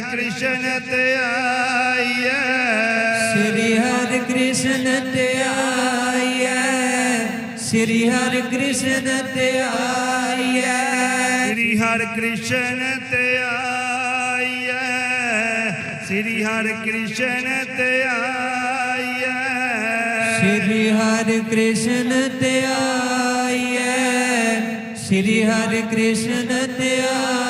ਹਰਿ ਕ੍ਰਿਸ਼ਨ ਤੇ ਆਈਐ। ਸ੍ਰੀ ਹਰਿ ਕ੍ਰਿਸ਼ਨ ਤੇ ਆਈਐ। ਸ੍ਰੀ ਹਰਿ ਕ੍ਰਿਸ਼ਨ ਤੇ ਆਈਐ। ਸ੍ਰੀ ਹਰਿ ਕ੍ਰਿਸ਼ਨ ਤੇ ਆਈਐ। ਸ੍ਰੀ ਹਰਿ ਕ੍ਰਿਸ਼ਨ ਤੇ ਆਈਐ। ਸ੍ਰੀ ਹਰਿ ਕ੍ਰਿਸ਼ਨ ਤੇ ਆਈਐ। ਸ੍ਰੀ ਹਰਿ ਕ੍ਰਿਸ਼ਨ ਤੇ ਆਈਐ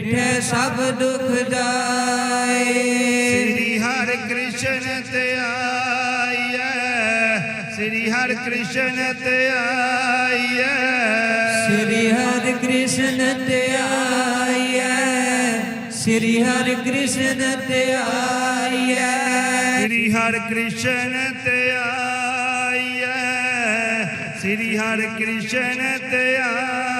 ਡਿਠੇ ਸਭ ਦੁਖ ਜਾਏ। ਸ੍ਰੀ ਹਰਿ ਕ੍ਰਿਸ਼ਨ ਤੇ ਆਈਐ। ਸ੍ਰੀ ਹਰਿ ਕ੍ਰਿਸ਼ਨ ਤੇ ਆਈਐ। ਸ੍ਰੀ ਹਰਿ ਕ੍ਰਿਸ਼ਨ ਤੇ ਆਈਐ। ਸ੍ਰੀ ਹਰਿ ਕ੍ਰਿਸ਼ਨ ਤੇ ਆਈਐ। ਸ੍ਰੀ ਹਰਿ ਕ੍ਰਿਸ਼ਨ ਤੇ ਆਈਐ। ਸ੍ਰੀ ਹਰਿ ਕ੍ਰਿਸ਼ਨ ਤੇ ਆਈਐ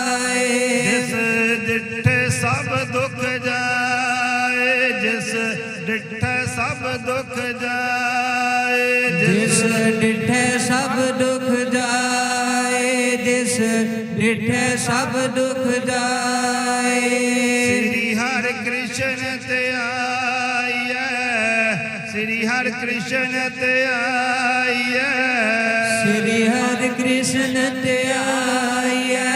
ਡਿਠੇ ਸਭ ਦੁਖ ਜਾਏ। ਸ੍ਰੀ ਹਰਿ ਕ੍ਰਿਸ਼ਨ ਤੇ ਆਈਐ। ਸ੍ਰੀ ਹਰਿ ਕ੍ਰਿਸ਼ਨ ਤੇ ਆਈਐ। ਸ੍ਰੀ ਹਰਿ ਕ੍ਰਿਸ਼ਨ ਤੇ ਆਈਐ।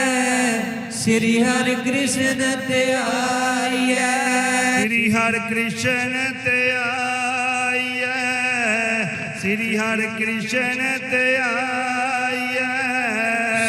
ਸ੍ਰੀ ਹਰਿ ਕ੍ਰਿਸ਼ਨ ਤੇ ਆਈਐ। ਸ੍ਰੀ ਹਰਿ ਕ੍ਰਿਸ਼ਨ ਤੇ ਆਈਐ। ਸ੍ਰੀ ਹਰਿ ਕ੍ਰਿਸ਼ਨ ਤੇ ਆਈਐ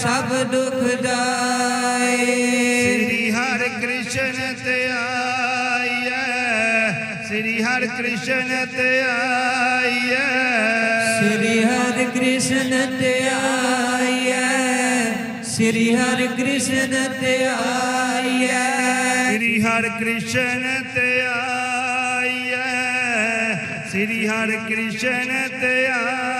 ਸਭ ਦੁਖ ਜਾਏ। ਸ੍ਰੀ ਹਰਿ ਕ੍ਰਿਸ਼ਨ ਤੇ ਆਈਐ। ਸ੍ਰੀ ਹਰਿ ਕ੍ਰਿਸ਼ਨ ਤੇ ਆਈਐ। ਸ੍ਰੀ ਹਰਿ ਕ੍ਰਿਸ਼ਨ ਤੇ ਆਈਐ। ਸ੍ਰੀ ਹਰਿ ਕ੍ਰਿਸ਼ਨ ਤੇ ਆਈਐ। ਸ੍ਰੀ ਹਰਿ ਕ੍ਰਿਸ਼ਨ ਤੇ ਆਈਐ। ਸ੍ਰੀ ਹਰਿ ਕ੍ਰਿਸ਼ਨ ਤੇ ਆਈਐ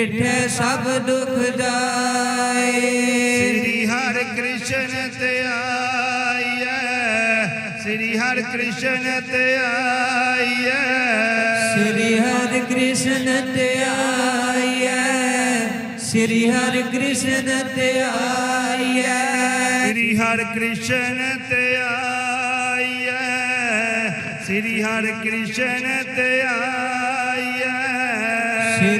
ਡਿਠੇ ਸਭ ਦੁਖ ਜਾਏ। ਸ੍ਰੀ ਹਰਿ ਕ੍ਰਿਸ਼ਨ ਧਿਆਈਐ ਸ੍ਰੀ ਹਰਿ ਕ੍ਰਿਸ਼ਨ ਧਿਆਈਐ ਸ੍ਰੀ ਹਰਿ ਕ੍ਰਿਸ਼ਨ ਧਿਆਈਐ ਸ੍ਰੀ ਹਰਿ ਕ੍ਰਿਸ਼ਨ ਧਿਆਈਐ ਸ੍ਰੀ ਹਰਿ ਕ੍ਰਿਸ਼ਨ ਧਿਆਈਐ ਸ੍ਰੀ ਹਰਿ ਕ੍ਰਿਸ਼ਨ ਧਿਆਈਐ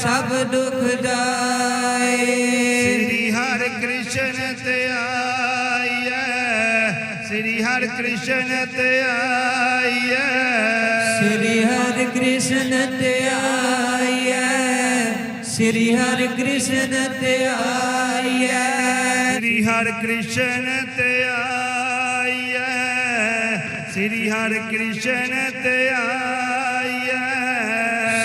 ਸਭ ਦੁਖ ਜਾਏ। ਸ੍ਰੀ ਹਰਿ ਕ੍ਰਿਸ਼ਨ ਧਿਆਈਐ ਸ੍ਰੀ ਹਰਿ ਕ੍ਰਿਸ਼ਨ ਧਿਆਈਐ ਸ੍ਰੀ ਹਰਿ ਕ੍ਰਿਸ਼ਨ ਧਿਆਈਐ ਸ੍ਰੀ ਹਰਿ ਕ੍ਰਿਸ਼ਨ ਧਿਆਈਐ ਸ੍ਰੀ ਹਰਿ ਕ੍ਰਿਸ਼ਨ ਧਿਆਈਐ ਸ੍ਰੀ ਹਰਿ ਕ੍ਰਿਸ਼ਨ ਧਿਆਈਐ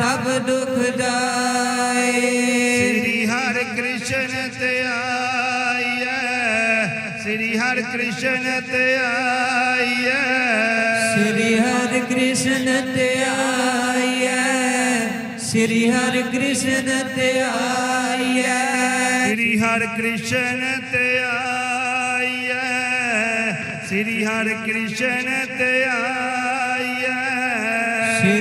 ਸਭ ਦੁਖ ਜਾਏ। ਸ੍ਰੀ ਹਰਿ ਕ੍ਰਿਸ਼ਨ ਤੇ ਆਈਐ। ਸ੍ਰੀ ਹਰਿ ਕ੍ਰਿਸ਼ਨ ਤੇ ਆਈਐ। ਸ੍ਰੀ ਹਰਿ ਕ੍ਰਿਸ਼ਨ ਤੇ ਆਈਐ। ਸ੍ਰੀ ਹਰਿ ਕ੍ਰਿਸ਼ਨ ਤੇ ਆਈਐ। ਸ੍ਰੀ ਹਰਿ ਕ੍ਰਿਸ਼ਨ ਤੇ ਆਈਐ। ਸ੍ਰੀ ਹਰਿ ਕ੍ਰਿਸ਼ਨ ਤੇ ਆਈਐ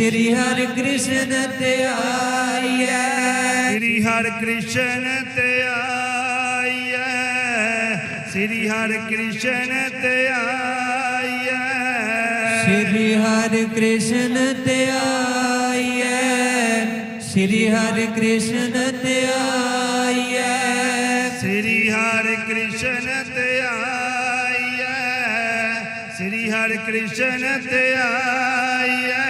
ਸ੍ਰੀ ਹਰਿ ਕ੍ਰਿਸ਼ਨ ਤੇ ਆਈਐ। ਸ੍ਰੀ ਹਰਿ ਕ੍ਰਿਸ਼ਨ ਤੇ ਆਈਐ। ਸ੍ਰੀ ਹਰਿ ਕ੍ਰਿਸ਼ਨ ਤੇ ਆਈਐ। ਸ੍ਰੀ ਹਰਿ ਕ੍ਰਿਸ਼ਨ ਤੇ ਆਈਐ। ਸ੍ਰੀ ਹਰਿ ਕ੍ਰਿਸ਼ਨ ਤੇ ਆਈਐ। ਸ੍ਰੀ ਹਰਿ ਕ੍ਰਿਸ਼ਨ ਤੇ ਆਈਐ। ਸ੍ਰੀ ਹਰਿ ਕ੍ਰਿਸ਼ਨ ਤੇ ਆਈਐ।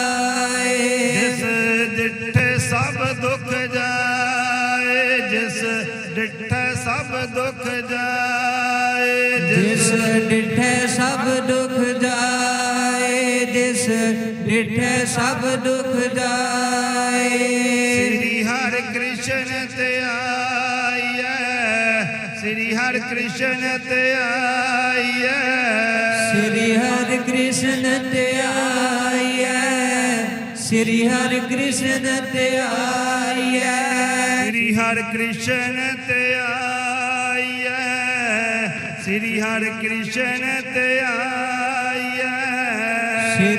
ਸਭ ਦੁਖ ਜਾਏ। ਸ੍ਰੀ ਹਰਿ ਕ੍ਰਿਸ਼ਨ ਤੇ ਆਈਐ। ਸ੍ਰੀ ਹਰਿ ਕ੍ਰਿਸ਼ਨ ਤੇ ਆਈਐ। ਸ੍ਰੀ ਹਰਿ ਕ੍ਰਿਸ਼ਨ ਤੇ ਆਈਐ। ਸ੍ਰੀ ਹਰਿ ਕ੍ਰਿਸ਼ਨ ਤੇ ਆਈਐ। ਸ੍ਰੀ ਹਰਿ ਕ੍ਰਿਸ਼ਨ ਤੇ ਆਈਐ। ਸ੍ਰੀ ਹਰਿ ਕ੍ਰਿਸ਼ਨ ਤੇ ਆਈਐ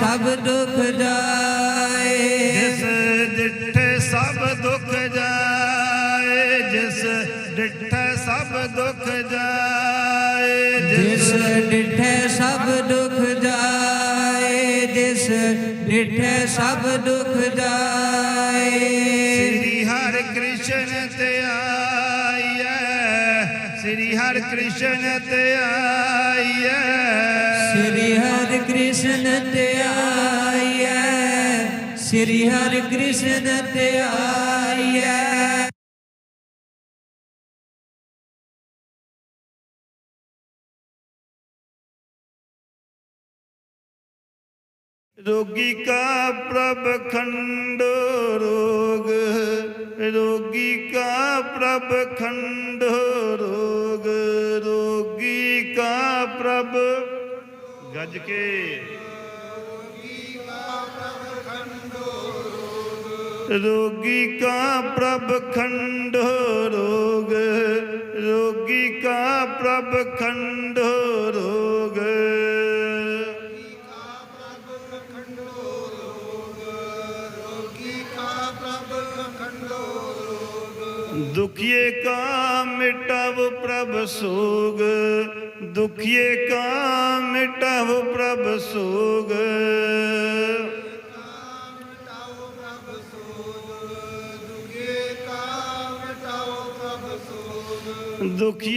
ਸਭ ਦੁਖ ਜਾਏ। ਜਿਸ ਡਿਠੇ ਸਭ ਦੁਖ ਜਾਏ ਜਿਸ ਡਿਠੇ ਸਭ ਦੁਖ ਜਾਏ ਜਿਸ ਡਿਠੇ ਸਭ ਦੁਖ ਜਾਏ ਜਿਸ ਡਿਠੇ ਸਭ ਦੁਖ ਜਾਏ। ਸ੍ਰੀ ਹਰਿ ਕ੍ਰਿਸ਼ਨ ਧਿਆਈਐ ਸ੍ਰੀ ਹਰਿ ਕ੍ਰਿਸ਼ਨ ਧਿਆਈਐ ਸ੍ਰੀ ਹਰਿ ਕ੍ਰਿਸ਼ਨ ਧਿਆਈਐ ਸ੍ਰੀ ਹਰਿ ਕ੍ਰਿਸ਼ਨ ਧਿਆਈਐ ਰੋਗੀ ਕਾ ਪ੍ਰਭ ਖੰਡ ਰੋਗ ਰੋਗੀ ਕਾ ਪ੍ਰਭ ਖੰਡ ਰੋਗ ਰੋਗੀ ਕਾ ਪ੍ਰਭ ਗੱਜ ਕੇ। ਰੋਗੀ ਕਾ ਪ੍ਰਭ रोगी का प्रभ खंड रोग रोगी का प्रभ खंड रोग दुखिए का मिटव प्रभ सोग दुखिए का मिटव प्रभ सोग do que